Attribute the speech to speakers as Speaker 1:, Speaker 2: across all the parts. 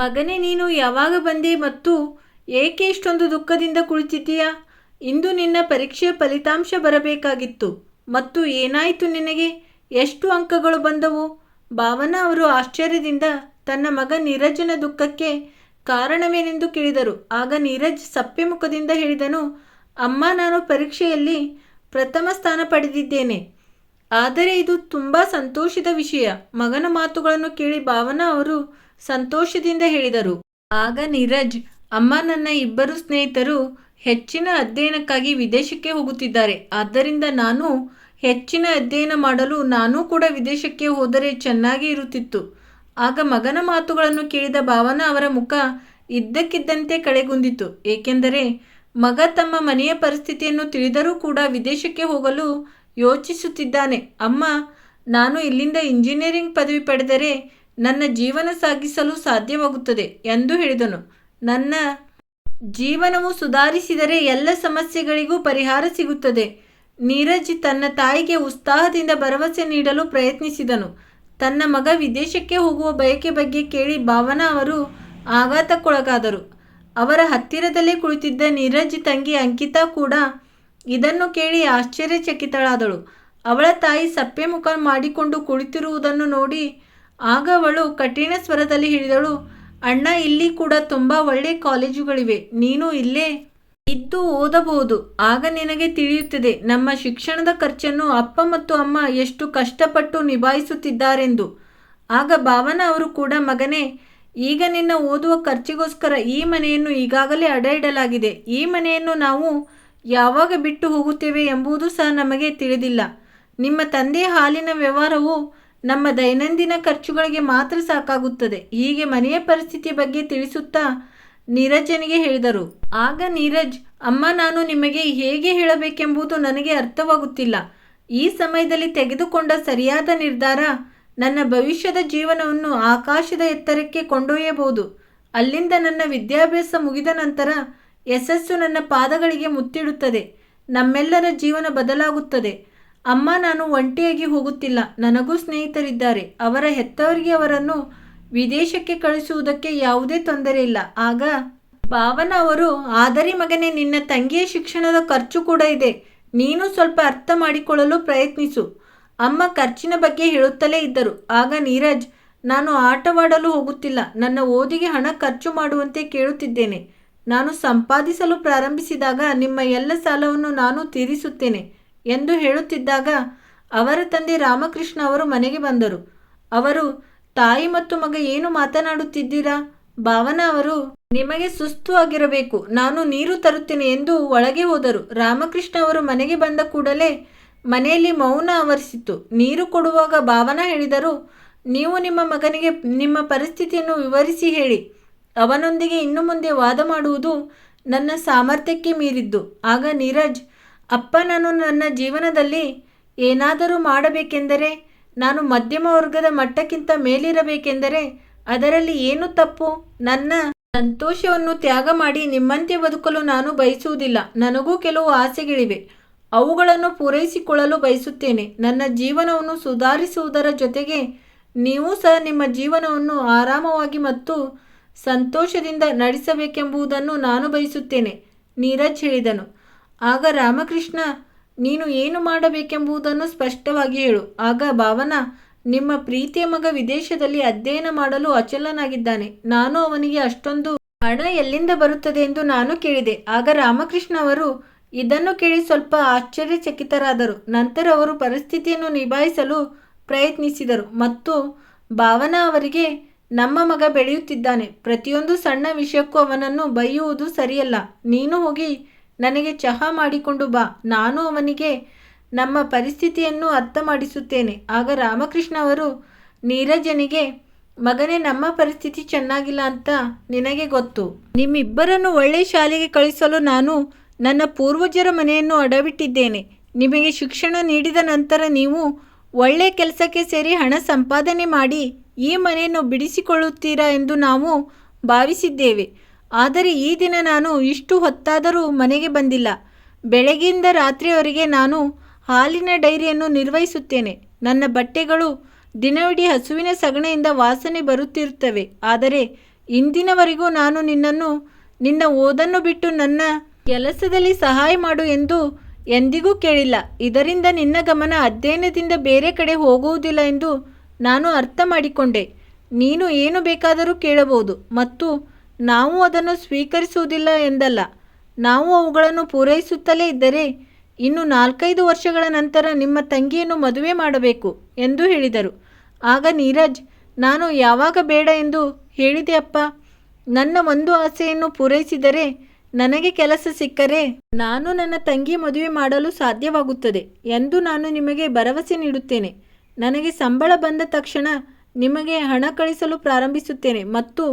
Speaker 1: ಮಗನೇ, ನೀನು ಯಾವಾಗ ಬಂದೆ ಮತ್ತು ಏಕೆ ಇಷ್ಟೊಂದು ದುಃಖದಿಂದ ಕುಳಿತಿದ್ದೀಯಾ? ಇಂದು ನಿನ್ನ ಪರೀಕ್ಷೆಯ ಫಲಿತಾಂಶ ಬರಬೇಕಾಗಿತ್ತು ಮತ್ತು ಏನಾಯಿತು ನಿನಗೆ? ಎಷ್ಟು ಅಂಕಗಳು ಬಂದವು? ಭಾವನಾ ಅವರು ಆಶ್ಚರ್ಯದಿಂದ ತನ್ನ ಮಗ ನೀರಜನ ದುಃಖಕ್ಕೆ ಕಾರಣವೇನೆಂದು ಕೇಳಿದರು. ಆಗ ನೀರಜ್ ಸಪ್ಪೆ ಮುಖದಿಂದ ಹೇಳಿದನು, ಅಮ್ಮ, ನಾನು ಪರೀಕ್ಷೆಯಲ್ಲಿ ಪ್ರಥಮ ಸ್ಥಾನ ಪಡೆದಿದ್ದೇನೆ. ಆದರೆ ಇದು ತುಂಬ ಸಂತೋಷದ ವಿಷಯ. ಮಗನ ಮಾತುಗಳನ್ನು ಕೇಳಿ ಭಾವನಾ ಅವರು ಸಂತೋಷದಿಂದ ಹೇಳಿದರು. ಆಗ ನೀರಜ್, ಅಮ್ಮ ನನ್ನ ಇಬ್ಬರು ಸ್ನೇಹಿತರು ಹೆಚ್ಚಿನ ಅಧ್ಯಯನಕ್ಕಾಗಿ ವಿದೇಶಕ್ಕೆ ಹೋಗುತ್ತಿದ್ದಾರೆ. ಆದ್ದರಿಂದ ನಾನು ಹೆಚ್ಚಿನ ಅಧ್ಯಯನ ಮಾಡಲು ನಾನೂ ಕೂಡ ವಿದೇಶಕ್ಕೆ ಹೋದರೆ ಚೆನ್ನಾಗಿ ಇರುತ್ತಿತ್ತು. ಆಗ ಮಗನ ಮಾತುಗಳನ್ನು ಕೇಳಿದ ಭಾವನಾ ಅವರ ಮುಖ ಇದ್ದಕ್ಕಿದ್ದಂತೆ ಕಳೆಗುಂದಿತು. ಏಕೆಂದರೆ ಮಗ ತಮ್ಮ ಮನೆಯ ಪರಿಸ್ಥಿತಿಯನ್ನು ತಿಳಿದರೂ ಕೂಡ ವಿದೇಶಕ್ಕೆ ಹೋಗಲು ಯೋಚಿಸುತ್ತಿದ್ದಾನೆ. ಅಮ್ಮ, ನಾನು ಇಲ್ಲಿಂದ ಇಂಜಿನಿಯರಿಂಗ್ ಪದವಿ ಪಡೆದರೆ ನನ್ನ ಜೀವನ ಸಾಗಿಸಲು ಸಾಧ್ಯವಾಗುತ್ತದೆ ಎಂದು ಹೇಳಿದನು. ನನ್ನ ಜೀವನವು ಸುಧಾರಿಸಿದರೆ ಎಲ್ಲ ಸಮಸ್ಯೆಗಳಿಗೂ ಪರಿಹಾರ ಸಿಗುತ್ತದೆ. ನೀರಜ್ ತನ್ನ ತಾಯಿಗೆ ಉತ್ಸಾಹದಿಂದ ಭರವಸೆ ನೀಡಲು ಪ್ರಯತ್ನಿಸಿದನು. ತನ್ನ ಮಗ ವಿದೇಶಕ್ಕೆ ಹೋಗುವ ಬಯಕೆ ಬಗ್ಗೆ ಕೇಳಿ ಭಾವನಾ ಅವರು ಆಘಾತಕ್ಕೊಳಗಾದರು. ಅವರ ಹತ್ತಿರದಲ್ಲೇ ಕುಳಿತಿದ್ದ ನೀರಜ್ ತಂಗಿ ಅಂಕಿತಾ ಕೂಡ ಇದನ್ನು ಕೇಳಿ ಆಶ್ಚರ್ಯಚಕಿತಳಾದಳು. ಅವಳ ತಾಯಿ ಸಪ್ಪೆ ಮುಖ ಮಾಡಿಕೊಂಡು ಕುಳಿತಿರುವುದನ್ನು ನೋಡಿ ಆಗ ಅವಳು ಕಠಿಣ ಸ್ವರದಲ್ಲಿ ಹೇಳಿದಳು, ಅಣ್ಣ, ಇಲ್ಲಿ ಕೂಡ ತುಂಬ ಒಳ್ಳೆ ಕಾಲೇಜುಗಳಿವೆ. ನೀನು ಇಲ್ಲೇ ಇದ್ದು ಓದಬಹುದು. ಆಗ ನಿನಗೆ ತಿಳಿಯುತ್ತದೆ, ನಮ್ಮ ಶಿಕ್ಷಣದ ಖರ್ಚನ್ನು ಅಪ್ಪ ಮತ್ತು ಅಮ್ಮ ಎಷ್ಟು ಕಷ್ಟಪಟ್ಟು ನಿಭಾಯಿಸುತ್ತಿದ್ದಾರೆಂದು. ಆಗ ಭಾವನ ಅವರು ಕೂಡ, ಮಗನೇ, ಈಗ ನಿನ್ನ ಓದುವ ಖರ್ಚಿಗೋಸ್ಕರ ಈ ಮನೆಯನ್ನು ಈಗಾಗಲೇ ಅಡ ಇಡಲಾಗಿದೆ ಈ ಮನೆಯನ್ನು ನಾವು ಯಾವಾಗ ಬಿಟ್ಟು ಹೋಗುತ್ತೇವೆ ಎಂಬುದು ಸಹ ನಮಗೆ ತಿಳಿದಿಲ್ಲ. ನಿಮ್ಮ ತಂದೆಯ ಹಾಲಿನ ವ್ಯವಹಾರವು ನಮ್ಮ ದೈನಂದಿನ ಖರ್ಚುಗಳಿಗೆ ಮಾತ್ರ ಸಾಕಾಗುತ್ತದೆ. ಹೀಗೆ ಮನೆಯ ಪರಿಸ್ಥಿತಿ ಬಗ್ಗೆ ತಿಳಿಸುತ್ತಾ ನೀರಜನಿಗೆ ಹೇಳಿದರು. ಆಗ ನೀರಜ್, ಅಮ್ಮ ನಾನು ನಿಮಗೆ ಹೇಗೆ ಹೇಳಬೇಕೆಂಬುದು ನನಗೆ ಅರ್ಥವಾಗುತ್ತಿಲ್ಲ. ಈ ಸಮಯದಲ್ಲಿ ತೆಗೆದುಕೊಂಡ ಸರಿಯಾದ ನಿರ್ಧಾರ ನನ್ನ ಭವಿಷ್ಯದ ಜೀವನವನ್ನು ಆಕಾಶದ ಎತ್ತರಕ್ಕೆ ಕೊಂಡೊಯ್ಯಬಹುದು. ಅಲ್ಲಿಂದ ನನ್ನ ವಿದ್ಯಾಭ್ಯಾಸ ಮುಗಿದ ನಂತರ ಯಶಸ್ಸು ನನ್ನ ಪಾದಗಳಿಗೆ ಮುತ್ತಿಡುತ್ತದೆ. ನಮ್ಮೆಲ್ಲರ ಜೀವನ ಬದಲಾಗುತ್ತದೆ. ಅಮ್ಮ ನಾನು ಒಂಟಿಯಾಗಿ ಹೋಗುತ್ತಿಲ್ಲ. ನನಗೂ ಸ್ನೇಹಿತರಿದ್ದಾರೆ. ಅವರ ಹೆತ್ತವರಿಗೆ ಅವರನ್ನು ವಿದೇಶಕ್ಕೆ ಕಳಿಸುವುದಕ್ಕೆ ಯಾವುದೇ ತೊಂದರೆ ಇಲ್ಲ. ಆಗ ಭಾವನ ಅವರು, ಆದರಿ ಮಗನೇ, ನಿನ್ನ ತಂಗಿಯ ಶಿಕ್ಷಣದ ಖರ್ಚು ಕೂಡ ಇದೆ. ನೀನು ಸ್ವಲ್ಪ ಅರ್ಥ ಮಾಡಿಕೊಳ್ಳಲು ಪ್ರಯತ್ನಿಸು. ಅಮ್ಮ ಖರ್ಚಿನ ಬಗ್ಗೆ ಹೇಳುತ್ತಲೇ ಇದ್ದರು. ಆಗ ನೀರಜ್, ನಾನು ಆಟವಾಡಲು ಹೋಗುತ್ತಿಲ್ಲ. ನನ್ನ ಓದಿಗೆ ಹಣ ಖರ್ಚು ಮಾಡುವಂತೆ ಕೇಳುತ್ತಿದ್ದೇನೆ. ನಾನು ಸಂಪಾದಿಸಲು ಪ್ರಾರಂಭಿಸಿದಾಗ ನಿಮ್ಮ ಎಲ್ಲ ಸಾಲವನ್ನು ನಾನು ತೀರಿಸುತ್ತೇನೆ. ಎಂದು ಹೇಳುತ್ತಿದ್ದಾಗ ಅವರ ತಂದೆ ರಾಮಕೃಷ್ಣ ಅವರು ಮನೆಗೆ ಬಂದರು. ಅವರು, ತಾಯಿ ಮತ್ತು ಮಗ ಏನು ಮಾತನಾಡುತ್ತಿದ್ದೀರಾ? ಭಾವನಾ ಅವರು, ನಿಮಗೆ ಸುಸ್ತು ಆಗಿರಬೇಕು. ನಾನು ನೀರು ತರುತ್ತೇನೆ ಎಂದು ಒಳಗೆ ಹೋದರು. ರಾಮಕೃಷ್ಣ ಅವರು ಮನೆಗೆ ಬಂದ ಕೂಡಲೇ ಮನೆಯಲ್ಲಿ ಮೌನ ಆವರಿಸಿತು. ನೀರು ಕೊಡುವಾಗ ಭಾವನಾ ಹೇಳಿದರು, ನೀವು ನಿಮ್ಮ ಮಗನಿಗೆ ನಿಮ್ಮ ಪರಿಸ್ಥಿತಿಯನ್ನು ವಿವರಿಸಿ ಹೇಳಿ. ಅವನೊಂದಿಗೆ ಇನ್ನು ಮುಂದೆ ವಾದ ಮಾಡುವುದು ನನ್ನ ಸಾಮರ್ಥ್ಯಕ್ಕೆ ಮೀರಿದ್ದು. ಆಗ ನೀರಜ್ ಅಪ್ಪ ನಾನು ನನ್ನ ಜೀವನದಲ್ಲಿ ಏನಾದರೂ ಮಾಡಬೇಕೆಂದರೆ, ನಾನು ಮಧ್ಯಮ ವರ್ಗದ ಮಟ್ಟಕ್ಕಿಂತ ಮೇಲಿರಬೇಕೆಂದರೆ, ಅದರಲ್ಲಿ ಏನು ತಪ್ಪು? ನನ್ನ ಸಂತೋಷವನ್ನು ತ್ಯಾಗ ಮಾಡಿ ನಿಮ್ಮಂತೆ ಬದುಕಲು ನಾನು ಬಯಸುವುದಿಲ್ಲ. ನನಗೂ ಕೆಲವು ಆಸೆಗಳಿವೆ. ಅವುಗಳನ್ನು ಪೂರೈಸಿಕೊಳ್ಳಲು ಬಯಸುತ್ತೇನೆ. ನನ್ನ ಜೀವನವನ್ನು ಸುಧಾರಿಸುವುದರ ಜೊತೆಗೆ ನೀವು ಸಹ ನಿಮ್ಮ ಜೀವನವನ್ನು ಆರಾಮವಾಗಿ ಮತ್ತು ಸಂತೋಷದಿಂದ ನಡೆಸಬೇಕೆಂಬುದನ್ನು ನಾನು ಬಯಸುತ್ತೇನೆ, ನೀರಜ್ ಹೇಳಿದನು. ಆಗ ರಾಮಕೃಷ್ಣ, ನೀನು ಏನು ಮಾಡಬೇಕೆಂಬುದನ್ನು ಸ್ಪಷ್ಟವಾಗಿ ಹೇಳು. ಆಗ ಭಾವನ, ನಿಮ್ಮ ಪ್ರೀತಿಯ ಮಗ ವಿದೇಶದಲ್ಲಿ ಅಧ್ಯಯನ ಮಾಡಲು ಅಚಲನಾಗಿದ್ದಾನೆ. ನಾನು ಅವನಿಗೆ ಅಷ್ಟೊಂದು ಹಣ ಎಲ್ಲಿಂದ ಬರುತ್ತದೆ ಎಂದು ನಾನು ಕೇಳಿದೆ. ಆಗ ರಾಮಕೃಷ್ಣ ಅವರು, ಇದನ್ನು ಕೇಳಿ ಸ್ವಲ್ಪ ಆಶ್ಚರ್ಯಚಕಿತರಾದರು. ನಂತರ ಅವರು ಪರಿಸ್ಥಿತಿಯನ್ನು ನಿಭಾಯಿಸಲು ಪ್ರಯತ್ನಿಸಿದರು ಮತ್ತು ಭಾವನಾ ಅವರಿಗೆ, ನಮ್ಮ ಮಗ ಬೆಳೆಯುತ್ತಿದ್ದಾನೆ. ಪ್ರತಿಯೊಂದು ಸಣ್ಣ ವಿಷಯಕ್ಕೂ ಅವನನ್ನು ಬೈಯುವುದು ಸರಿಯಲ್ಲ. ನೀನು ಹೋಗಿ ನನಗೆ ಚಹಾ ಮಾಡಿಕೊಂಡು ಬಾ. ನಾನು ಅವನಿಗೆ ನಮ್ಮ ಪರಿಸ್ಥಿತಿಯನ್ನು ಅರ್ಥ ಮಾಡಿಸುತ್ತೇನೆ ಆಗ ರಾಮಕೃಷ್ಣ ಅವರು, ನೀರಜನಿಗೆ, ಮಗನೇ, ನಮ್ಮ ಪರಿಸ್ಥಿತಿ ಚೆನ್ನಾಗಿಲ್ಲ ಅಂತ ನಿನಗೆ ಗೊತ್ತು. ನಿಮ್ಮಿಬ್ಬರನ್ನು ಒಳ್ಳೆಯ ಶಾಲೆಗೆ ಕಳಿಸಲು ನಾನು ನನ್ನ ಪೂರ್ವಜರ ಮನೆಯನ್ನು ಅಡವಿಟ್ಟಿದ್ದೇನೆ. ನಿಮಗೆ ಶಿಕ್ಷಣ ನೀಡಿದ ನಂತರ ನೀವು ಒಳ್ಳೆಯ ಕೆಲಸಕ್ಕೆ ಸೇರಿ ಹಣ ಸಂಪಾದನೆ ಮಾಡಿ ಈ ಮನೆಯನ್ನು ಬಿಡಿಸಿಕೊಳ್ಳುತ್ತೀರಾ ಎಂದು ನಾವು ಭಾವಿಸಿದ್ದೇವೆ. ಆದರೆ ಈ ದಿನ ನಾನು ಇಷ್ಟು ಹೊತ್ತಾದರೂ ಮನೆಗೆ ಬಂದಿಲ್ಲ. ಬೆಳಗ್ಗೆಯಿಂದ ರಾತ್ರಿಯವರೆಗೆ ನಾನು ಹಾಲಿನ ಡೈರಿಯನ್ನು ನಿರ್ವಹಿಸುತ್ತೇನೆ. ನನ್ನ ಬಟ್ಟೆಗಳು ದಿನವಿಡೀ ಹಸುವಿನ ಸಗಣಿಯಿಂದ ವಾಸನೆ ಬರುತ್ತಿರುತ್ತವೆ. ಆದರೆ ಇಂದಿನವರೆಗೂ ನಾನು ನಿನ್ನನ್ನು, ನಿನ್ನ ಓದನ್ನು ಬಿಟ್ಟು ನನ್ನ ಕೆಲಸದಲ್ಲಿ ಸಹಾಯ ಮಾಡು ಎಂದು ಎಂದಿಗೂ ಕೇಳಿಲ್ಲ. ಇದರಿಂದ ನಿನ್ನ ಗಮನ ಅಧ್ಯಯನದಿಂದ ಬೇರೆ ಕಡೆ ಹೋಗುವುದಿಲ್ಲ ಎಂದು ನಾನು ಅರ್ಥ ಮಾಡಿಕೊಂಡೆ. ನೀನು ಏನು ಬೇಕಾದರೂ ಕೇಳಬಹುದು. ಮತ್ತು ನಾವು ಅದನ್ನು ಸ್ವೀಕರಿಸುವುದಿಲ್ಲ ಎಂದಲ್ಲ. ನಾವು ಅವುಗಳನ್ನು ಪೂರೈಸುತ್ತಲೇ ಇದ್ದರೆ ಇನ್ನು ನಾಲ್ಕೈದು ವರ್ಷಗಳ ನಂತರ ನಿಮ್ಮ ತಂಗಿಯನ್ನು ಮದುವೆ ಮಾಡಬೇಕು ಎಂದು ಹೇಳಿದರು. ಆಗ ನೀರಜ್, ನಾನು ಯಾವಾಗ ಬೇಡ ಎಂದು ಹೇಳಿದೆ ಅಪ್ಪ. ನನ್ನ ಒಂದು ಆಸೆಯನ್ನು ಪೂರೈಸಿದರೆ ನನಗೆ ಕೆಲಸ ಸಿಕ್ಕರೆ ನಾನು ನನ್ನ ತಂಗಿ ಮದುವೆ ಮಾಡಲು ಸಾಧ್ಯವಾಗುತ್ತದೆ ಎಂದು ನಾನು ನಿಮಗೆ ಭರವಸೆ ನೀಡುತ್ತೇನೆ. ನನಗೆ ಸಂಬಳ ಬಂದ ತಕ್ಷಣ ನಿಮಗೆ ಹಣ ಕಳಿಸಲು ಪ್ರಾರಂಭಿಸುತ್ತೇನೆ ಮತ್ತು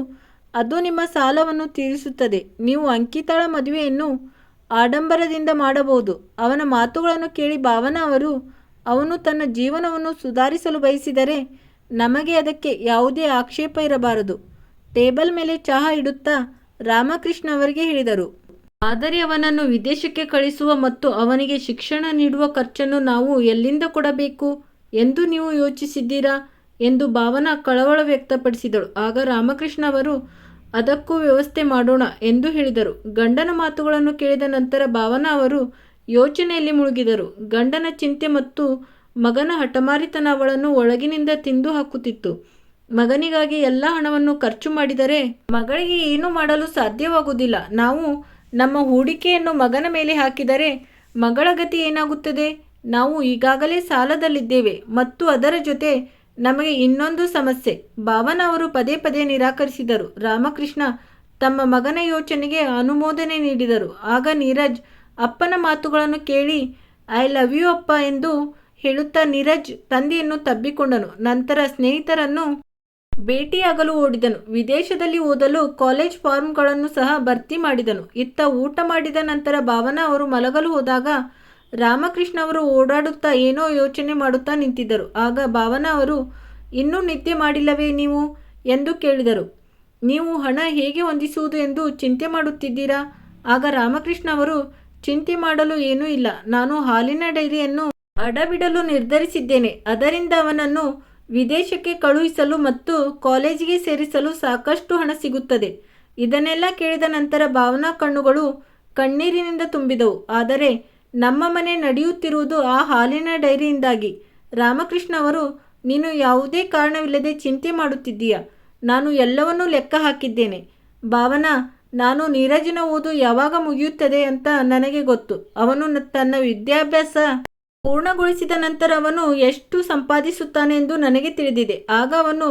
Speaker 1: ಅದು ನಿಮ್ಮ ಸಾಲವನ್ನು ತೀರಿಸುತ್ತದೆ. ನೀವು ಅಂಕಿತಾಳ ಮದುವೆಯನ್ನು ಆಡಂಬರದಿಂದ ಮಾಡಬಹುದು. ಅವನ ಮಾತುಗಳನ್ನು ಕೇಳಿ ಭಾವನಾ ಅವರು, ಅವನು ತನ್ನ ಜೀವನವನ್ನು ಸುಧಾರಿಸಲು ಬಯಸಿದರೆ ನಮಗೆ ಅದಕ್ಕೆ ಯಾವುದೇ ಆಕ್ಷೇಪ ಇರಬಾರದು. ಟೇಬಲ್ ಮೇಲೆ ಚಹಾ ಇಡುತ್ತಾ ರಾಮಕೃಷ್ಣ ಅವರಿಗೆ ಹೇಳಿದರು. ಆದರೆ ಅವನನ್ನು ವಿದೇಶಕ್ಕೆ ಕಳಿಸುವ ಮತ್ತು ಅವನಿಗೆ ಶಿಕ್ಷಣ ನೀಡುವ ಖರ್ಚನ್ನು ನಾವು ಎಲ್ಲಿಂದ ಕೊಡಬೇಕು ಎಂದು ನೀವು ಯೋಚಿಸಿದ್ದೀರಾ ಎಂದು ಭಾವನಾ ಕಳವಳ ವ್ಯಕ್ತಪಡಿಸಿದಳು. ಆಗ ರಾಮಕೃಷ್ಣ ಅವರು ಅದಕ್ಕೂ ವ್ಯವಸ್ಥೆ ಮಾಡೋಣ ಎಂದು ಹೇಳಿದರು. ಗಂಡನ ಮಾತುಗಳನ್ನು ಕೇಳಿದ ನಂತರ ಭಾವನಾ ಅವರು ಯೋಚನೆಯಲ್ಲಿ ಮುಳುಗಿದರು. ಗಂಡನ ಚಿಂತೆ ಮತ್ತು ಮಗನ ಹಠಮಾರಿತನ ಅವಳನ್ನು ಒಳಗಿನಿಂದ ತಿಂದು ಹಾಕುತ್ತಿತ್ತು. ಮಗನಿಗಾಗಿ ಎಲ್ಲ ಹಣವನ್ನು ಖರ್ಚು ಮಾಡಿದರೆ ಮಗಳಿಗೆ ಏನು ಮಾಡಲು ಸಾಧ್ಯವಾಗುವುದಿಲ್ಲ. ನಾವು ನಮ್ಮ ಹೂಡಿಕೆಯನ್ನು ಮಗನ ಮೇಲೆ ಹಾಕಿದರೆ ಮಗಳ ಗತಿ ಏನಾಗುತ್ತದೆ? ನಾವು ಈಗಾಗಲೇ ಸಾಲದಲ್ಲಿದ್ದೇವೆ ಮತ್ತು ಅದರ ಜೊತೆ ನಮಗೆ ಇನ್ನೊಂದು ಸಮಸ್ಯೆ. ಭಾವನ ಅವರು ಪದೇ ಪದೇ ನಿರಾಕರಿಸಿದರು. ರಾಮಕೃಷ್ಣ ತಮ್ಮ ಮಗನ ಯೋಚನೆಗೆ ಅನುಮೋದನೆ ನೀಡಿದರು. ಆಗ ನೀರಜ್ ಅಪ್ಪನ ಮಾತುಗಳನ್ನು ಕೇಳಿ, ಐ ಲವ್ ಯು ಅಪ್ಪ ಎಂದು ಹೇಳುತ್ತಾ ನೀರಜ್ ತಂದೆಯನ್ನು ತಬ್ಬಿಕೊಂಡನು. ನಂತರ ಸ್ನೇಹಿತರನ್ನು ಭೇಟಿಯಾಗಲು ಓಡಿದನು. ವಿದೇಶದಲ್ಲಿ ಓದಲು ಕಾಲೇಜ್ ಫಾರ್ಮ್ಗಳನ್ನು ಸಹ ಭರ್ತಿ ಮಾಡಿದನು. ಇತ್ತ ಊಟ ಮಾಡಿದ ನಂತರ ಭಾವನಾ ಅವರು ಮಲಗಲು ಹೋದಾಗ ರಾಮಕೃಷ್ಣ ಅವರು ಓಡಾಡುತ್ತಾ ಏನೋ ಯೋಚನೆ ಮಾಡುತ್ತಾ ನಿಂತಿದ್ದರು. ಆಗ ಭಾವನಾ ಅವರು, ಇನ್ನೂ ನಿದ್ದೆ ಮಾಡಿಲ್ಲವೇ ನೀವು? ಎಂದು ಕೇಳಿದರು. ನೀವು ಹಣ ಹೇಗೆ ಹೊಂದಿಸುವುದು ಎಂದು ಚಿಂತೆ ಮಾಡುತ್ತಿದ್ದೀರಾ? ಆಗ ರಾಮಕೃಷ್ಣ ಅವರು, ಚಿಂತೆ ಮಾಡಲು ಏನೂ ಇಲ್ಲ. ನಾನು ಹಾಲಿನ ಡೈರಿಯನ್ನು ಅಡಬಿಡಲು ನಿರ್ಧರಿಸಿದ್ದೇನೆ. ಅದರಿಂದ ಅವನನ್ನು ವಿದೇಶಕ್ಕೆ ಕಳುಹಿಸಲು ಮತ್ತು ಕಾಲೇಜಿಗೆ ಸೇರಿಸಲು ಸಾಕಷ್ಟು ಹಣ ಸಿಗುತ್ತದೆ. ಇದನ್ನೆಲ್ಲ ಕೇಳಿದ ನಂತರ ಭಾವನಾ ಕಣ್ಣುಗಳು ಕಣ್ಣೀರಿನಿಂದ ತುಂಬಿದವು. ಆದರೆ ನಮ್ಮ ಮನೆ ನಡೆಯುತ್ತಿರುವುದು ಆ ಹಾಲಿನ ಡೈರಿಯಿಂದಾಗಿ. ರಾಮಕೃಷ್ಣ ಅವರು, ನೀನು ಯಾವುದೇ ಕಾರಣವಿಲ್ಲದೆ ಚಿಂತೆ ಮಾಡುತ್ತಿದ್ದೀಯ? ನಾನು ಎಲ್ಲವನ್ನೂ ಲೆಕ್ಕ ಹಾಕಿದ್ದೇನೆ. ಭಾವನಾ, ನಾನು ನೀರಜಿನ ಓದು ಯಾವಾಗ ಮುಗಿಯುತ್ತದೆ ಅಂತ ನನಗೆ ಗೊತ್ತು. ಅವನು ತನ್ನ ವಿದ್ಯಾಭ್ಯಾಸ ಪೂರ್ಣಗೊಳಿಸಿದ ನಂತರ ಅವನು ಎಷ್ಟು ಸಂಪಾದಿಸುತ್ತಾನೆ ಎಂದು ನನಗೆ ತಿಳಿದಿದೆ. ಆಗ ಅವನು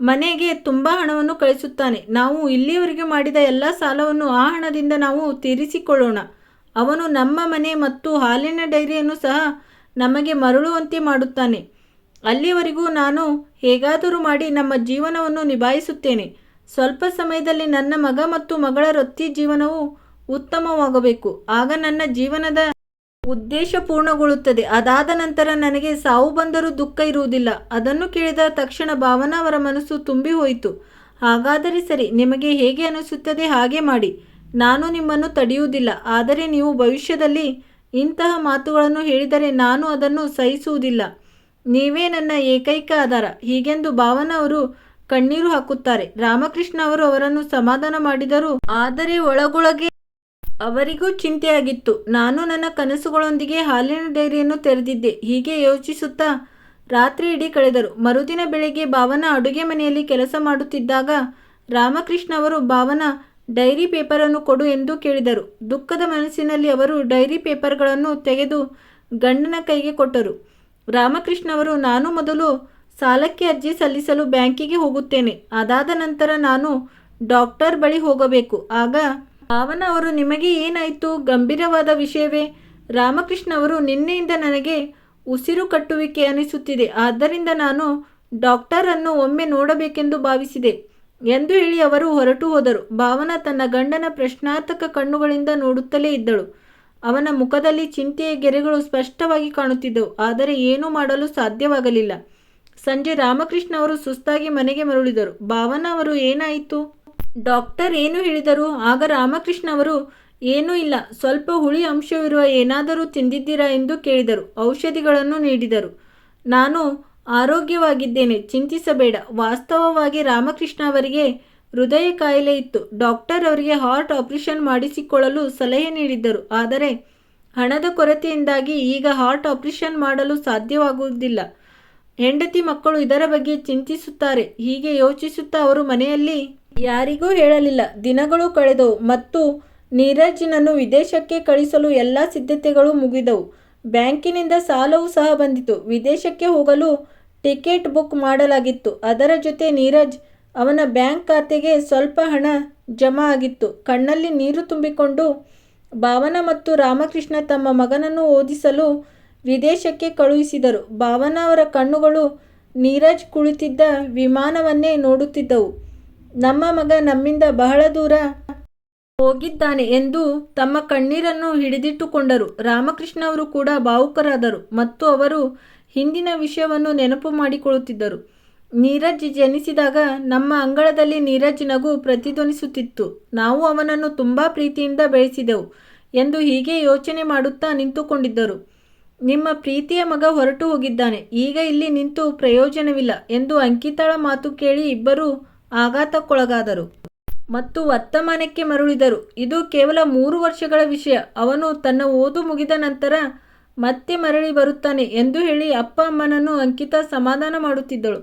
Speaker 1: ಮನೆಗೆ ತುಂಬ ಹಣವನ್ನು ಕಳಿಸುತ್ತಾನೆ. ನಾವು ಇಲ್ಲಿಯವರೆಗೆ ಮಾಡಿದ ಎಲ್ಲ ಸಾಲವನ್ನು ಆ ಹಣದಿಂದ ನಾವು ತೀರಿಸಿಕೊಳ್ಳೋಣ. ಅವನು ನಮ್ಮ ಮನೆ ಮತ್ತು ಹಾಲಿನ ಡೈರಿಯನ್ನು ಸಹ ನಮಗೆ ಮರಳುವಂತೆ ಮಾಡುತ್ತಾನೆ. ಅಲ್ಲಿಯವರೆಗೂ ನಾನು ಹೇಗಾದರೂ ಮಾಡಿ ನಮ್ಮ ಜೀವನವನ್ನು ನಿಭಾಯಿಸುತ್ತೇನೆ. ಸ್ವಲ್ಪ ಸಮಯದಲ್ಲಿ ನನ್ನ ಮಗ ಮತ್ತು ಮಗಳ ವೃತ್ತಿ ಜೀವನವು ಉತ್ತಮವಾಗಬೇಕು. ಆಗ ನನ್ನ ಜೀವನದ ಉದ್ದೇಶ ಪೂರ್ಣಗೊಳ್ಳುತ್ತದೆ. ಅದಾದ ನಂತರ ನನಗೆ ಸಾವು ಬಂದರೂ ದುಃಖ ಇರುವುದಿಲ್ಲ. ಅದನ್ನು ಕೇಳಿದ ತಕ್ಷಣ ಭಾವನಾ ಅವರ ಮನಸ್ಸು ತುಂಬಿ ಹೋಯಿತು. ಹಾಗಾದರೆ ಸರಿ, ನಿಮಗೆ ಹೇಗೆ ಅನಿಸುತ್ತದೆ ಹಾಗೆ ಮಾಡಿ. ನಾನು ನಿಮ್ಮನ್ನು ತಡೆಯುವುದಿಲ್ಲ, ಆದರೆ ನೀವು ಭವಿಷ್ಯದಲ್ಲಿ ಇಂತಹ ಮಾತುಗಳನ್ನು ಹೇಳಿದರೆ ನಾನು ಅದನ್ನು ಸಹಿಸುವುದಿಲ್ಲ. ನೀವೇ ನನ್ನ ಏಕೈಕ ಆಧಾರ. ಹೀಗೆಂದು ಭಾವನ ಅವರು ಕಣ್ಣೀರು ಹಾಕುತ್ತಾರೆ. ರಾಮಕೃಷ್ಣ ಅವರು ಅವರನ್ನು ಸಮಾಧಾನ ಮಾಡಿದರು. ಆದರೆ ಒಳಗೊಳಗೆ ಅವರಿಗೂ ಚಿಂತೆಯಾಗಿತ್ತು. ನಾನು ನನ್ನ ಕನಸುಗಳೊಂದಿಗೆ ಹಾಲಿನ ಡೈರಿಯನ್ನು ತೆರೆದಿದ್ದೆ. ಹೀಗೆ ಯೋಚಿಸುತ್ತಾ ರಾತ್ರಿ ಇಡೀ ಕಳೆದರು. ಮರುದಿನ ಬೆಳಗ್ಗೆ ಭಾವನ ಅಡುಗೆ ಮನೆಯಲ್ಲಿ ಕೆಲಸ ಮಾಡುತ್ತಿದ್ದಾಗ ರಾಮಕೃಷ್ಣ ಅವರು ಭಾವನಾ ಡೈರಿ ಪೇಪರನ್ನು ಕೊಡು ಎಂದು ಕೇಳಿದರು. ದುಃಖದ ಮನಸ್ಸಿನಲ್ಲಿ ಅವರು ಡೈರಿ ಪೇಪರ್ಗಳನ್ನು ತೆಗೆದು ಗಂಡನ ಕೈಗೆ ಕೊಟ್ಟರು. ರಾಮಕೃಷ್ಣ ಅವರು, ನಾನು ಮೊದಲು ಸಾಲಕ್ಕೆ ಅರ್ಜಿ ಸಲ್ಲಿಸಲು ಬ್ಯಾಂಕಿಗೆ ಹೋಗುತ್ತೇನೆ. ಅದಾದ ನಂತರ ನಾನು ಡಾಕ್ಟರ್ ಬಳಿ ಹೋಗಬೇಕು. ಆಗ ಭಾವನ ಅವರು, ನಿಮಗೆ ಏನಾಯಿತು? ಗಂಭೀರವಾದ ವಿಷಯವೇ? ರಾಮಕೃಷ್ಣ ಅವರು, ನಿನ್ನೆಯಿಂದ ನನಗೆ ಉಸಿರು ಕಟ್ಟುವಿಕೆ ಅನಿಸುತ್ತಿದೆ. ಆದ್ದರಿಂದ ನಾನು ಡಾಕ್ಟರನ್ನು ಒಮ್ಮೆ ನೋಡಬೇಕೆಂದು ಭಾವಿಸಿದೆ. ಎಂದು ಹೇಳಿ ಅವರು ಹೊರಟು ಹೋದರು. ಭಾವನಾ ತನ್ನ ಗಂಡನ ಪ್ರಶ್ನಾರ್ಥಕ ಕಣ್ಣುಗಳಿಂದ ನೋಡುತ್ತಲೇ ಇದ್ದಳು. ಅವನ ಮುಖದಲ್ಲಿ ಚಿಂತೆಯ ಗೆರೆಗಳು ಸ್ಪಷ್ಟವಾಗಿ ಕಾಣುತ್ತಿದ್ದವು. ಆದರೆ ಏನೂ ಮಾಡಲು ಸಾಧ್ಯವಾಗಲಿಲ್ಲ. ಸಂಜೆ ರಾಮಕೃಷ್ಣ ಅವರು ಸುಸ್ತಾಗಿ ಮನೆಗೆ ಮರಳಿದರು. ಭಾವನ ಅವರು, ಏನಾಯಿತು? ಡಾಕ್ಟರ್ ಏನು ಹೇಳಿದರು? ಆಗ ರಾಮಕೃಷ್ಣ ಅವರು, ಏನೂ ಇಲ್ಲ. ಸ್ವಲ್ಪ ಹುಳಿ ಅಂಶವಿರುವ ಏನಾದರೂ ತಿಂದಿದ್ದೀರಾ ಎಂದು ಕೇಳಿದರು. ಔಷಧಿಗಳನ್ನು ನೀಡಿದರು. ನಾನು ಆರೋಗ್ಯವಾಗಿದ್ದೇನೆ, ಚಿಂತಿಸಬೇಡ. ವಾಸ್ತವವಾಗಿ ರಾಮಕೃಷ್ಣ ಅವರಿಗೆ ಹೃದಯ ಕಾಯಿಲೆ ಇತ್ತು. ಡಾಕ್ಟರ್ ಅವರಿಗೆ ಹಾರ್ಟ್ ಆಪರೇಷನ್ ಮಾಡಿಸಿಕೊಳ್ಳಲು ಸಲಹೆ ನೀಡಿದ್ದರು. ಆದರೆ ಹಣದ ಕೊರತೆಯಿಂದಾಗಿ ಈಗ ಹಾರ್ಟ್ ಆಪರೇಷನ್ ಮಾಡಲು ಸಾಧ್ಯವಾಗುವುದಿಲ್ಲ. ಹೆಂಡತಿ ಮಕ್ಕಳು ಇದರ ಬಗ್ಗೆ ಚಿಂತಿಸುತ್ತಾರೆ. ಹೀಗೆ ಯೋಚಿಸುತ್ತಾ ಅವರು ಮನೆಯಲ್ಲಿ ಯಾರಿಗೂ ಹೇಳಲಿಲ್ಲ. ದಿನಗಳು ಕಳೆದವು ಮತ್ತು ನೀರಜ್ನನ್ನು ವಿದೇಶಕ್ಕೆ ಕಳಿಸಲು ಎಲ್ಲ ಸಿದ್ಧತೆಗಳು ಮುಗಿದವು. ಬ್ಯಾಂಕಿನಿಂದ ಸಾಲವೂ ಸಹ ಬಂದಿತು. ವಿದೇಶಕ್ಕೆ ಹೋಗಲು ಟಿಕೆಟ್ ಬುಕ್ ಮಾಡಲಾಗಿತ್ತು. ಅದರ ಜೊತೆ ನೀರಜ್ ಅವನ ಬ್ಯಾಂಕ್ ಖಾತೆಗೆ ಸ್ವಲ್ಪ ಹಣ ಜಮಾ ಆಗಿತ್ತು. ಕಣ್ಣಲ್ಲಿ ನೀರು ತುಂಬಿಕೊಂಡು ಭಾವನ ಮತ್ತು ರಾಮಕೃಷ್ಣ ತಮ್ಮ ಮಗನನ್ನು ಓದಿಸಲು ವಿದೇಶಕ್ಕೆ ಕಳುಹಿಸಿದರು. ಭಾವನ ಅವರ ಕಣ್ಣುಗಳು ನೀರಜ್ ಕುಳಿತಿದ್ದ ವಿಮಾನವನ್ನೇ ನೋಡುತ್ತಿದ್ದವು. ನಮ್ಮ ಮಗ ನಮ್ಮಿಂದ ಬಹಳ ದೂರ ಹೋಗಿದ್ದಾನೆ ಎಂದು ತಮ್ಮ ಕಣ್ಣೀರನ್ನು ಹಿಡಿದಿಟ್ಟುಕೊಂಡರು. ರಾಮಕೃಷ್ಣ ಅವರು ಕೂಡ ಭಾವುಕರಾದರು ಮತ್ತು ಅವರು ಹಿಂದಿನ ವಿಷಯವನ್ನು ನೆನಪು ಮಾಡಿಕೊಳ್ಳುತ್ತಿದ್ದರು. ನೀರಜ್ ಜನಿಸಿದಾಗ ನಮ್ಮ ಅಂಗಳದಲ್ಲಿ ನೀರಜ್ ನಗು ಪ್ರತಿಧ್ವನಿಸುತ್ತಿತ್ತು. ನಾವು ಅವನನ್ನು ತುಂಬ ಪ್ರೀತಿಯಿಂದ ಬೆಳೆಸಿದೆವು ಎಂದು ಹೀಗೆ ಯೋಚನೆ ಮಾಡುತ್ತಾ ನಿಂತುಕೊಂಡಿದ್ದರು. ನಿಮ್ಮ ಪ್ರೀತಿಯ ಮಗ ಹೊರಟು ಹೋಗಿದ್ದಾನೆ. ಈಗ ಇಲ್ಲಿ ನಿಂತು ಪ್ರಯೋಜನವಿಲ್ಲ ಎಂದು ಅಂಕಿತಾಳ ಮಾತು ಕೇಳಿ ಇಬ್ಬರೂ ಆಘಾತಕ್ಕೊಳಗಾದರು. ಮತ್ತು ವರ್ತಮಾನಕ್ಕೆ ಮರುಳಿದರು. ಇದು ಕೇವಲ ಮೂರು ವರ್ಷಗಳ ವಿಷಯ. ಅವನು ತನ್ನ ಓದು ಮುಗಿದ ನಂತರ ಮತ್ತೆ ಮರಳಿ ಬರುತ್ತಾನೆ ಎಂದು ಹೇಳಿ ಅಪ್ಪ ಅಮ್ಮನನ್ನು ಅಂಕಿತ ಸಮಾಧಾನ ಮಾಡುತ್ತಿದ್ದಳು.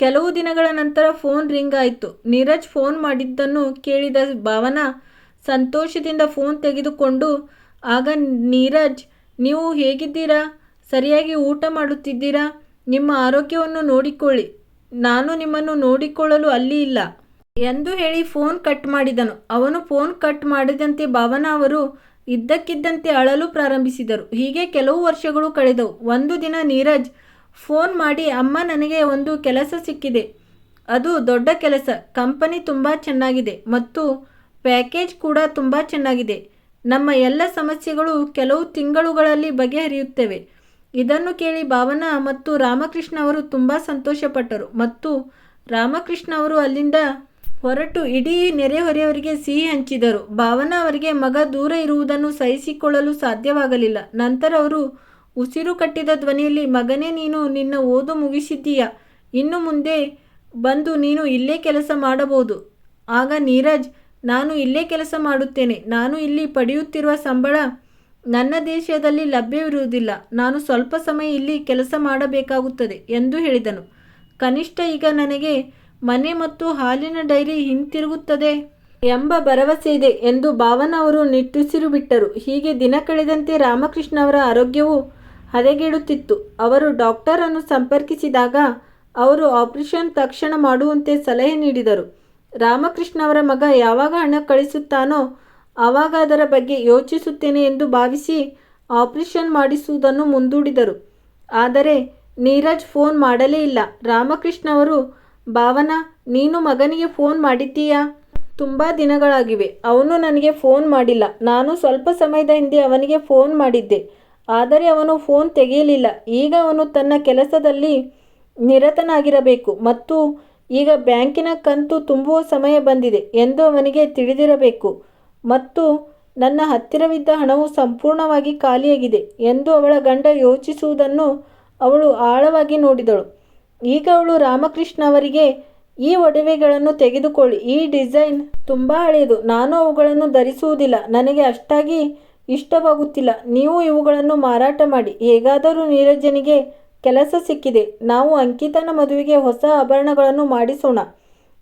Speaker 1: ಕೆಲವು ದಿನಗಳ ನಂತರ ಫೋನ್ ರಿಂಗ್ ಆಯಿತು. ನೀರಜ್ ಫೋನ್ ಮಾಡಿದ್ದನ್ನು ಕೇಳಿದ ಭಾವನಾ ಸಂತೋಷದಿಂದ ಫೋನ್ ತೆಗೆದುಕೊಂಡು, ಆಗ ನೀರಜ್, ನೀವು ಹೇಗಿದ್ದೀರಾ? ಸರಿಯಾಗಿ ಊಟ ಮಾಡುತ್ತಿದ್ದೀರಾ? ನಿಮ್ಮ ಆರೋಗ್ಯವನ್ನು ನೋಡಿಕೊಳ್ಳಿ. ನಾನು ನಿಮ್ಮನ್ನು ನೋಡಿಕೊಳ್ಳಲು ಅಲ್ಲಿ ಇಲ್ಲ ಎಂದು ಹೇಳಿ ಫೋನ್ ಕಟ್ ಮಾಡಿದನು. ಅವನು ಫೋನ್ ಕಟ್ ಮಾಡಿದಂತೆ ಭಾವನಾ ಅವರು ಇದ್ದಕ್ಕಿದ್ದಂತೆ ಅಳಲು ಪ್ರಾರಂಭಿಸಿದರು. ಹೀಗೆ ಕೆಲವು ವರ್ಷಗಳು ಕಳೆದವು. ಒಂದು ದಿನ ನೀರಜ್ ಫೋನ್ ಮಾಡಿ, ಅಮ್ಮ, ನನಗೆ ಒಂದು ಕೆಲಸ ಸಿಕ್ಕಿದೆ. ಅದು ದೊಡ್ಡ ಕೆಲಸ. ಕಂಪನಿ ತುಂಬ ಚೆನ್ನಾಗಿದೆ ಮತ್ತು ಪ್ಯಾಕೇಜ್ ಕೂಡ ತುಂಬ ಚೆನ್ನಾಗಿದೆ. ನಮ್ಮ ಎಲ್ಲ ಸಮಸ್ಯೆಗಳು ಕೆಲವು ತಿಂಗಳುಗಳಲ್ಲಿ ಬಗೆಹರಿಯುತ್ತವೆ. ಇದನ್ನು ಕೇಳಿ ಭಾವನಾ ಮತ್ತು ರಾಮಕೃಷ್ಣ ಅವರು ತುಂಬ ಸಂತೋಷಪಟ್ಟರು ಮತ್ತು ರಾಮಕೃಷ್ಣ ಅವರು ಅಲ್ಲಿಂದ ಹೊರಟು ಇಡೀ ನೆರೆಹೊರೆಯವರಿಗೆ ಸಿಹಿ ಹಂಚಿದರು. ಭಾವನಾ ಅವರಿಗೆ ಮಗ ದೂರ ಇರುವುದನ್ನು ಸಹಿಸಿಕೊಳ್ಳಲು ಸಾಧ್ಯವಾಗಲಿಲ್ಲ. ನಂತರ ಅವರು, ಉಸಿರು ಕಟ್ಟಿದ ಧ್ವನಿಯಲ್ಲಿ, ಮಗನೇ ನೀನು ನಿನ್ನ ಓದು ಮುಗಿಸಿದ್ದೀಯ? ಇನ್ನು ಮುಂದೆ ಬಂದು ನೀನು ಇಲ್ಲೇ ಕೆಲಸ ಮಾಡಬಹುದು. ಆಗ ನೀರಜ್, ನಾನು ಇಲ್ಲೇ ಕೆಲಸ ಮಾಡುತ್ತೇನೆ. ನಾನು ಇಲ್ಲಿ ಪಡೆಯುತ್ತಿರುವ ಸಂಬಳ ನನ್ನ ದೇಶದಲ್ಲಿ ಲಭ್ಯವಿರುವುದಿಲ್ಲ. ನಾನು ಸ್ವಲ್ಪ ಸಮಯ ಇಲ್ಲಿ ಕೆಲಸ ಮಾಡಬೇಕಾಗುತ್ತದೆ ಎಂದು ಹೇಳಿದನು. ಕನಿಷ್ಠ ಈಗ ನನಗೆ ಮನೆ ಮತ್ತು ಹಾಲಿನ ಡೈರಿ ಹಿಂತಿರುಗುತ್ತದೆ ಎಂಬ ಭರವಸೆ ಇದೆ ಎಂದು ಭಾವನ ಅವರು ನಿಟ್ಟುಸಿರು ಬಿಟ್ಟರು. ಹೀಗೆ ದಿನ ಕಳೆದಂತೆ ರಾಮಕೃಷ್ಣ ಅವರ ಆರೋಗ್ಯವು ಹದಗೆಡುತ್ತಿತ್ತು. ಅವರು ಡಾಕ್ಟರನ್ನು ಸಂಪರ್ಕಿಸಿದಾಗ ಅವರು ಆಪರೇಷನ್ ತಕ್ಷಣ ಮಾಡುವಂತೆ ಸಲಹೆ ನೀಡಿದರು. ರಾಮಕೃಷ್ಣ ಅವರ ಮಗ ಯಾವಾಗ ಹಣ ಕಳಿಸುತ್ತಾನೋ ಆವಾಗ ಅದರ ಬಗ್ಗೆ ಯೋಚಿಸುತ್ತೇನೆ ಎಂದು ಭಾವಿಸಿ ಆಪರೇಷನ್ ಮಾಡಿಸುವುದನ್ನು ಮುಂದೂಡಿದರು. ಆದರೆ ನೀರಜ್ ಫೋನ್ ಮಾಡಲೇ ಇಲ್ಲ. ರಾಮಕೃಷ್ಣ ಅವರು ಭಾವನಾ, ನೀನು ಮಗನಿಗೆ ಫೋನ್ ಮಾಡಿದ್ದೀಯಾ? ತುಂಬ ದಿನಗಳಾಗಿವೆ. ಅವನು ನನಗೆ ಫೋನ್ ಮಾಡಿಲ್ಲ. ನಾನು ಸ್ವಲ್ಪ ಸಮಯದ ಹಿಂದೆ ಅವನಿಗೆ ಫೋನ್ ಮಾಡಿದ್ದೆ. ಆದರೆ ಅವನು ಫೋನ್ ತೆಗೆಯಲಿಲ್ಲ. ಈಗ ಅವನು ತನ್ನ ಕೆಲಸದಲ್ಲಿ ನಿರತನಾಗಿರಬೇಕು ಮತ್ತು ಈಗ ಬ್ಯಾಂಕಿನ ಕಂತು ತುಂಬುವ ಸಮಯ ಬಂದಿದೆ ಎಂದು ಅವನಿಗೆ ತಿಳಿದಿರಬೇಕು ಮತ್ತು ನನ್ನ ಹತ್ತಿರವಿದ್ದ ಹಣವು ಸಂಪೂರ್ಣವಾಗಿ ಖಾಲಿಯಾಗಿದೆ ಎಂದು ಅವಳ ಗಂಡ ಯೋಚಿಸುವುದನ್ನು ಅವಳು ಆಳವಾಗಿ ನೋಡಿದಳು. ಈಗ ಅವಳು ರಾಮಕೃಷ್ಣ ಅವರಿಗೆ ಈ ಒಡವೆಗಳನ್ನು ತೆಗೆದುಕೊಳ್ಳಿ. ಈ ಡಿಸೈನ್ ತುಂಬ ಹಳೆಯದು. ನಾನು ಅವುಗಳನ್ನು ಧರಿಸುವುದಿಲ್ಲ. ನನಗೆ ಅಷ್ಟಾಗಿ ಇಷ್ಟವಾಗುತ್ತಿಲ್ಲ. ನೀವು ಇವುಗಳನ್ನು ಮಾರಾಟ ಮಾಡಿ. ಹೇಗಾದರೂ ನೀರಜನಿಗೆ ಕೆಲಸ ಸಿಕ್ಕಿದೆ. ನಾವು ಅಂಕಿತನ ಮದುವೆಗೆ ಹೊಸ ಆಭರಣಗಳನ್ನು ಮಾಡಿಸೋಣ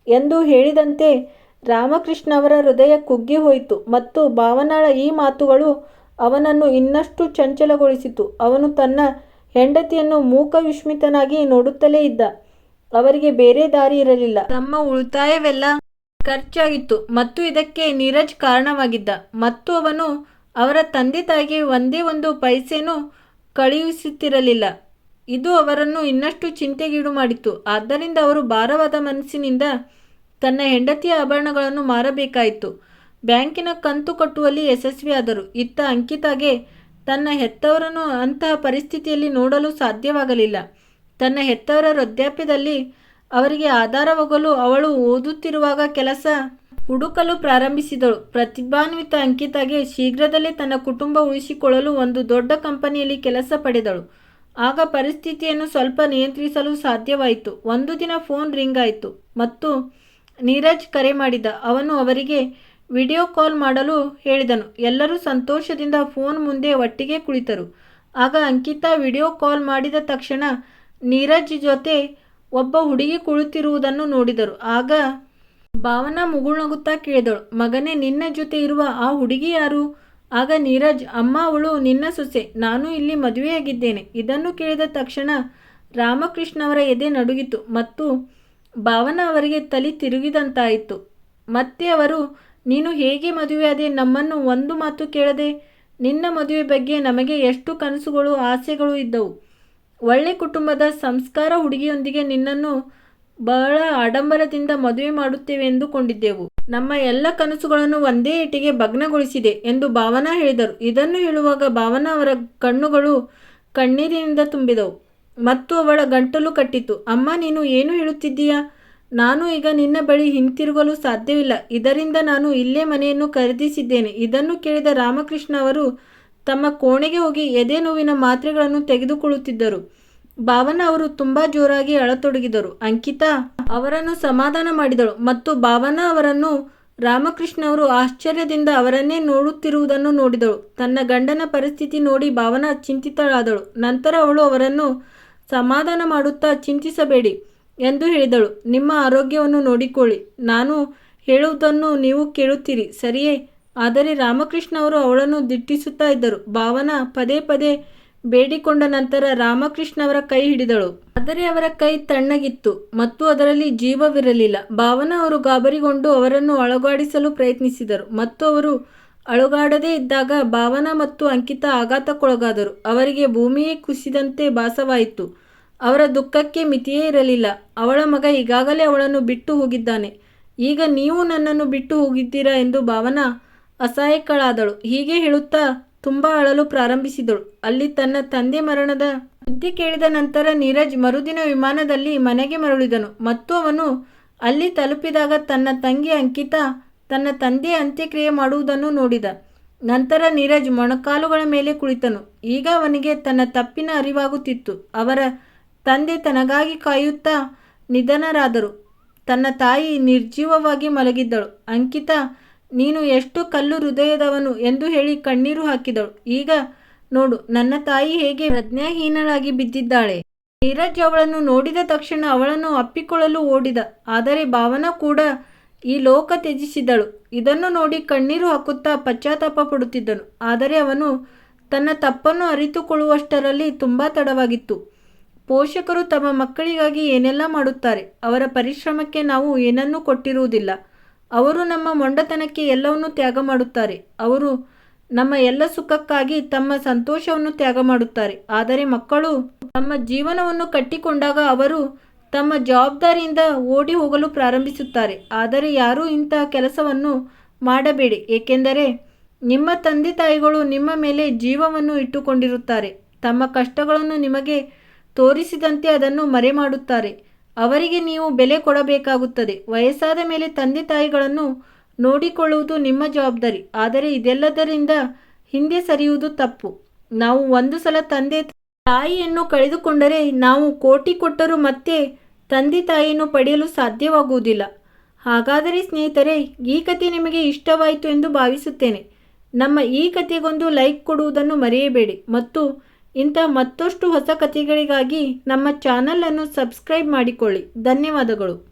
Speaker 1: ಎಂದು ಹೇಳಿದಂತೆ ರಾಮಕೃಷ್ಣ ಅವರ ಹೃದಯ ಕುಗ್ಗಿ ಹೋಯಿತು ಮತ್ತು ಭಾವನಾಳ ಈ ಮಾತುಗಳು ಅವನನ್ನು ಇನ್ನಷ್ಟು ಚಂಚಲಗೊಳಿಸಿತು. ಅವನು ತನ್ನ ಹೆಂಡತಿಯನ್ನು ಮೂಕ ವಿಸ್ಮಿತನಾಗಿ ನೋಡುತ್ತಲೇ ಇದ್ದ. ಅವರಿಗೆ ಬೇರೆ ದಾರಿ ಇರಲಿಲ್ಲ. ತಮ್ಮ ಉಳಿತಾಯವೆಲ್ಲ ಖರ್ಚಾಗಿತ್ತು ಮತ್ತು ಇದಕ್ಕೆ ನೀರಜ್ ಕಾರಣವಾಗಿದ್ದ. ಮತ್ತು ಅವನು ಅವರ ತಂದೆ ತಾಯಿಗೆ ಒಂದೇ ಒಂದು ಪೈಸೆನೂ ಕಳುಹಿಸುತ್ತಿರಲಿಲ್ಲ. ಇದು ಅವರನ್ನು ಇನ್ನಷ್ಟು ಚಿಂತೆಗೀಡು ಮಾಡಿತ್ತು ಆದ್ದರಿಂದ ಅವರು ಭಾರವಾದ ಮನಸ್ಸಿನಿಂದ ತನ್ನ ಹೆಂಡತಿಯ ಆಭರಣಗಳನ್ನು ಮಾರಬೇಕಾಯಿತು. ಬ್ಯಾಂಕಿನ ಕಂತು ಕಟ್ಟುವಲ್ಲಿ ಯಶಸ್ವಿಯಾದರು. ಇತ್ತ ಅಂಕಿತಾಗೆ ತನ್ನ ಹೆತ್ತವರನ್ನು ಅಂತಹ ಪರಿಸ್ಥಿತಿಯಲ್ಲಿ ನೋಡಲು ಸಾಧ್ಯವಾಗಲಿಲ್ಲ. ತನ್ನ ಹೆತ್ತವರ ವೃದ್ಧಾಪ್ಯದಲ್ಲಿ ಅವರಿಗೆ ಆಧಾರವಾಗಲು ಅವಳು ಓದುತ್ತಿರುವಾಗ ಕೆಲಸ ಹುಡುಕಲು ಪ್ರಾರಂಭಿಸಿದಳು. ಪ್ರತಿಭಾನ್ವಿತ ಅಂಕಿತಾಗೆ ಶೀಘ್ರದಲ್ಲೇ ತನ್ನ ಕುಟುಂಬ ಉಳಿಸಿಕೊಳ್ಳಲು ಒಂದು ದೊಡ್ಡ ಕಂಪನಿಯಲ್ಲಿ ಕೆಲಸ ಪಡೆದಳು. ಆಗ ಪರಿಸ್ಥಿತಿಯನ್ನು ಸ್ವಲ್ಪ ನಿಯಂತ್ರಿಸಲು ಸಾಧ್ಯವಾಯಿತು. ಒಂದು ದಿನ ಫೋನ್ ರಿಂಗ್ ಆಯಿತು ಮತ್ತು ನೀರಜ್ ಕರೆ ಮಾಡಿದ. ಅವನು ಅವರಿಗೆ ವಿಡಿಯೋ ಕಾಲ್ ಮಾಡಲು ಹೇಳಿದನು. ಎಲ್ಲರೂ ಸಂತೋಷದಿಂದ ಫೋನ್ ಮುಂದೆ ಒಟ್ಟಿಗೆ ಕುಳಿತರು. ಆಗ ಅಂಕಿತಾ ವಿಡಿಯೋ ಕಾಲ್ ಮಾಡಿದ ತಕ್ಷಣ ನೀರಜ್ ಜೊತೆ ಒಬ್ಬ ಹುಡುಗಿ ಕುಳಿತಿರುವುದನ್ನು ನೋಡಿದರು. ಆಗ ಭಾವನಾ ಮುಗುಳ್ನಗುತ್ತಾ ಕೇಳಿದಳು. ಮಗನೇ, ನಿನ್ನ ಜೊತೆ ಇರುವ ಆ ಹುಡುಗಿ ಯಾರು? ಆಗ ನೀರಜ್, ಅಮ್ಮ, ಅವಳು ನಿನ್ನ ಸೊಸೆ. ನಾನು ಇಲ್ಲಿ ಮದುವೆಯಾಗಿದ್ದೇನೆ. ಇದನ್ನು ಕೇಳಿದ ತಕ್ಷಣ ರಾಮಕೃಷ್ಣ ಅವರ ಎದೆ ನಡುಗಿತು ಮತ್ತು ಭಾವನಾ ಅವರಿಗೆ ತಲೆ ತಿರುಗಿದಂತಾಯಿತು. ಮತ್ತೆ ಅವರು ನೀನು ಹೇಗೆ ಮದುವೆಯಾದೆ ನಮ್ಮನ್ನು ಒಂದು ಮಾತು ಕೇಳದೆ? ನಿನ್ನ ಮದುವೆ ಬಗ್ಗೆ ನಮಗೆ ಎಷ್ಟು ಕನಸುಗಳು, ಆಸೆಗಳು ಇದ್ದವು. ಒಳ್ಳೆ ಕುಟುಂಬದ ಸಂಸ್ಕಾರ ಹುಡುಗಿಯೊಂದಿಗೆ ನಿನ್ನನ್ನು ಬಹಳ ಆಡಂಬರದಿಂದ ಮದುವೆ ಮಾಡುತ್ತೇವೆ ಎಂದುಕೊಂಡಿದ್ದೆವು. ನಮ್ಮ ಎಲ್ಲ ಕನಸುಗಳನ್ನು ಒಂದೇ ಏಟಿಗೆ ಭಗ್ನಗೊಳಿಸಿದೆ ಎಂದು ಭಾವನಾ ಹೇಳಿದರು. ಇದನ್ನು ಹೇಳುವಾಗ ಭಾವನಾ ಅವರ ಕಣ್ಣುಗಳು ಕಣ್ಣೀರಿನಿಂದ ತುಂಬಿದವು. ಮತ್ತು ಅವಳ ಗಂಟಲು ಕಟ್ಟಿತು ಅಮ್ಮ, ನೀನು ಏನು ಹೇಳುತ್ತಿದ್ದೀಯಾ? ನಾನು ಈಗ ನಿನ್ನ ಬಳಿ ಹಿಂತಿರುಗಲು ಸಾಧ್ಯವಿಲ್ಲ. ಇದರಿಂದ ನಾನು ಇಲ್ಲೇ ಮನೆಯನ್ನು ಖರೀದಿಸಿದ್ದೇನೆ. ಇದನ್ನು ಕೇಳಿದ ರಾಮಕೃಷ್ಣ ಅವರು ತಮ್ಮ ಕೋಣೆಗೆ ಹೋಗಿ ಎದೆ ನೋವಿನ ಮಾತ್ರೆಗಳನ್ನು ತೆಗೆದುಕೊಳ್ಳುತ್ತಿದ್ದರು. ಭಾವನ ಅವರು ತುಂಬಾ ಜೋರಾಗಿ ಅಳತೊಡಗಿದರು. ಅಂಕಿತಾ ಅವರನ್ನು ಸಮಾಧಾನ ಮಾಡಿದಳು ಮತ್ತು ಭಾವನ ಅವರನ್ನು ರಾಮಕೃಷ್ಣ ಅವರು ಆಶ್ಚರ್ಯದಿಂದ ಅವರನ್ನೇ ನೋಡುತ್ತಿರುವುದನ್ನು ನೋಡಿದಳು. ತನ್ನ ಗಂಡನ ಪರಿಸ್ಥಿತಿ ನೋಡಿ ಭಾವನ ಚಿಂತಿತಳಾದಳು. ನಂತರ ಅವಳು ಅವರನ್ನು ಸಮಾಧಾನ ಮಾಡುತ್ತಾ ಚಿಂತಿಸಬೇಡಿ. ಎಂದು ಹೇಳಿದಳು. ನಿಮ್ಮ ಆರೋಗ್ಯವನ್ನು ನೋಡಿಕೊಳ್ಳಿ. ನಾನು ಹೇಳುವುದನ್ನು ನೀವು ಕೇಳುತ್ತೀರಿ. ಸರಿಯೇ? ಆದರೆ ರಾಮಕೃಷ್ಣ ಅವರು ಅವಳನ್ನು ದಿಟ್ಟಿಸುತ್ತಾ ಇದ್ದರು. ಭಾವನಾ ಪದೇ ಪದೇ ಬೇಡಿಕೊಂಡ ನಂತರ ರಾಮಕೃಷ್ಣ ಅವರ ಕೈ ಹಿಡಿದಳು. ಆದರೆ ಅವರ ಕೈ ತಣ್ಣಗಿತ್ತು ಮತ್ತು ಅದರಲ್ಲಿ ಜೀವವಿರಲಿಲ್ಲ. ಭಾವನಾ ಅವರು ಗಾಬರಿಗೊಂಡು ಅವರನ್ನು ಅಳಗಾಡಿಸಲು ಪ್ರಯತ್ನಿಸಿದರು. ಮತ್ತು ಅವರು ಅಳುಗಾಡದೇ ಇದ್ದಾಗ ಭಾವನಾ ಮತ್ತು ಅಂಕಿತ ಆಘಾತಕ್ಕೊಳಗಾದರು. ಅವರಿಗೆ ಭೂಮಿಯೇ ಕುಸಿದಂತೆ ಭಾಸವಾಯಿತು. ಅವರ ದುಃಖಕ್ಕೆ ಮಿತಿಯೇ ಇರಲಿಲ್ಲ. ಅವಳ ಮಗ ಈಗಾಗಲೇ ಅವಳನ್ನು ಬಿಟ್ಟು ಹೋಗಿದ್ದಾನೆ. ಈಗ ನೀವು ನನ್ನನ್ನು ಬಿಟ್ಟು ಹೋಗಿದ್ದೀರಾ ಎಂದು ಭಾವನಾ ಅಸಹಾಯಕಳಾದಳು. ಹೀಗೆ ಹೇಳುತ್ತಾ ತುಂಬ ಅಳಲು ಪ್ರಾರಂಭಿಸಿದಳು. ಅಲ್ಲಿ ತನ್ನ ತಂದೆ ಮರಣದ ಸುದ್ದಿ ಕೇಳಿದ ನಂತರ ನೀರಜ್ ಮರುದಿನ ವಿಮಾನದಲ್ಲಿ ಮನೆಗೆ ಮರಳಿದನು. ಮತ್ತು ಅವನು ಅಲ್ಲಿ ತಲುಪಿದಾಗ ತನ್ನ ತಂಗಿ ಅಂಕಿತ ತನ್ನ ತಂದೆಯ ಅಂತ್ಯಕ್ರಿಯೆ ಮಾಡುವುದನ್ನು ನೋಡಿದ. ನಂತರ ನೀರಜ್ ಮೊಣಕಾಲುಗಳ ಮೇಲೆ ಕುಳಿತನು. ಈಗ ಅವನಿಗೆ ತನ್ನ ತಪ್ಪಿನ ಅರಿವಾಗುತ್ತಿತ್ತು. ಅವರ ತಂದೆ ತನಗಾಗಿ ಕಾಯುತ್ತಾ ನಿಧನರಾದರು. ತನ್ನ ತಾಯಿ ನಿರ್ಜೀವವಾಗಿ ಮಲಗಿದ್ದಳು. ಅಂಕಿತಾ, ನೀನು ಎಷ್ಟು ಕಲ್ಲು ಹೃದಯದವನು ಎಂದು ಹೇಳಿ ಕಣ್ಣೀರು ಹಾಕಿದಳು. ಈಗ ನೋಡು, ನನ್ನ ತಾಯಿ ಹೇಗೆ ಪ್ರಜ್ಞಾಹೀನಳಾಗಿ ಬಿದ್ದಿದ್ದಾಳೆ. ನೀರಜ್ ಅವಳನ್ನು ನೋಡಿದ ತಕ್ಷಣ ಅವಳನ್ನು ಅಪ್ಪಿಕೊಳ್ಳಲು ಓಡಿದ. ಆದರೆ ಭಾವನಾ ಕೂಡ ಈ ಲೋಕ ತ್ಯಜಿಸಿದಳು. ಇದನ್ನು ನೋಡಿ ಕಣ್ಣೀರು ಹಾಕುತ್ತಾ ಪಶ್ಚಾತ್ತಾಪ ಪಡುತ್ತಿದ್ದನು. ಆದರೆ ಅವನು ತನ್ನ ತಪ್ಪನ್ನು ಅರಿತುಕೊಳ್ಳುವಷ್ಟರಲ್ಲಿ ತುಂಬ ತಡವಾಗಿತ್ತು. ಪೋಷಕರು ತಮ್ಮ ಮಕ್ಕಳಿಗಾಗಿ ಏನೆಲ್ಲ ಮಾಡುತ್ತಾರೆ, ಅವರ ಪರಿಶ್ರಮಕ್ಕೆ ನಾವು ಏನನ್ನೂ ಕೊಟ್ಟಿರುವುದಿಲ್ಲ. ಅವರು ನಮ್ಮ ಮೊಂಡತನಕ್ಕೆ ಎಲ್ಲವನ್ನೂ ತ್ಯಾಗ ಮಾಡುತ್ತಾರೆ. ಅವರು ನಮ್ಮ ಎಲ್ಲ ಸುಖಕ್ಕಾಗಿ ತಮ್ಮ ಸಂತೋಷವನ್ನು ತ್ಯಾಗ ಮಾಡುತ್ತಾರೆ. ಆದರೆ ಮಕ್ಕಳು ತಮ್ಮ ಜೀವನವನ್ನು ಕಟ್ಟಿಕೊಂಡಾಗ ಅವರು ತಮ್ಮ ಜವಾಬ್ದಾರಿಯಿಂದ ಓಡಿ ಹೋಗಲು ಪ್ರಾರಂಭಿಸುತ್ತಾರೆ. ಆದರೆ ಯಾರೂ ಇಂತಹ ಕೆಲಸವನ್ನು ಮಾಡಬೇಡಿ. ಏಕೆಂದರೆ ನಿಮ್ಮ ತಂದೆ ತಾಯಿಗಳು ನಿಮ್ಮ ಮೇಲೆ ಜೀವವನ್ನು ಇಟ್ಟುಕೊಂಡಿರುತ್ತಾರೆ. ತಮ್ಮ ಕಷ್ಟಗಳನ್ನು ನಿಮಗೆ ತೋರಿಸಿದಂತೆ ಅದನ್ನು ಮರೆಮಾಡುತ್ತಾರೆ. ಅವರಿಗೆ ನೀವು ಬೆಲೆ ಕೊಡಬೇಕಾಗುತ್ತದೆ. ವಯಸ್ಸಾದ ಮೇಲೆ ತಂದೆ ತಾಯಿಗಳನ್ನು ನೋಡಿಕೊಳ್ಳುವುದು ನಿಮ್ಮ ಜವಾಬ್ದಾರಿ. ಆದರೆ ಇದೆಲ್ಲದರಿಂದ ಹಿಂದೆ ಸರಿಯುವುದು ತಪ್ಪು. ನಾವು ಒಂದು ಸಲ ತಂದೆ ತಾಯಿಯನ್ನು ಕಳೆದುಕೊಂಡರೆ ನಾವು ಕೋಟಿ ಕೊಟ್ಟರೂ ಮತ್ತೆ ತಂದೆ ತಾಯಿಯನ್ನು ಪಡೆಯಲು ಸಾಧ್ಯವಾಗುವುದಿಲ್ಲ. ಹಾಗಾದರೆ ಸ್ನೇಹಿತರೆ, ಈ ಕಥೆ ನಿಮಗೆ ಇಷ್ಟವಾಯಿತು ಎಂದು ಭಾವಿಸುತ್ತೇನೆ. ನಮ್ಮ ಈ ಕಥೆಗೊಂದು ಲೈಕ್ ಕೊಡುವುದನ್ನು ಮರೆಯಬೇಡಿ ಮತ್ತು ಇಂಥ ಮತ್ತಷ್ಟು ಹೊಸ ಕಥೆಗಳಿಗಾಗಿ ನಮ್ಮ ಚಾನಲನ್ನು ಸಬ್ಸ್ಕ್ರೈಬ್ ಮಾಡಿಕೊಳ್ಳಿ. ಧನ್ಯವಾದಗಳು.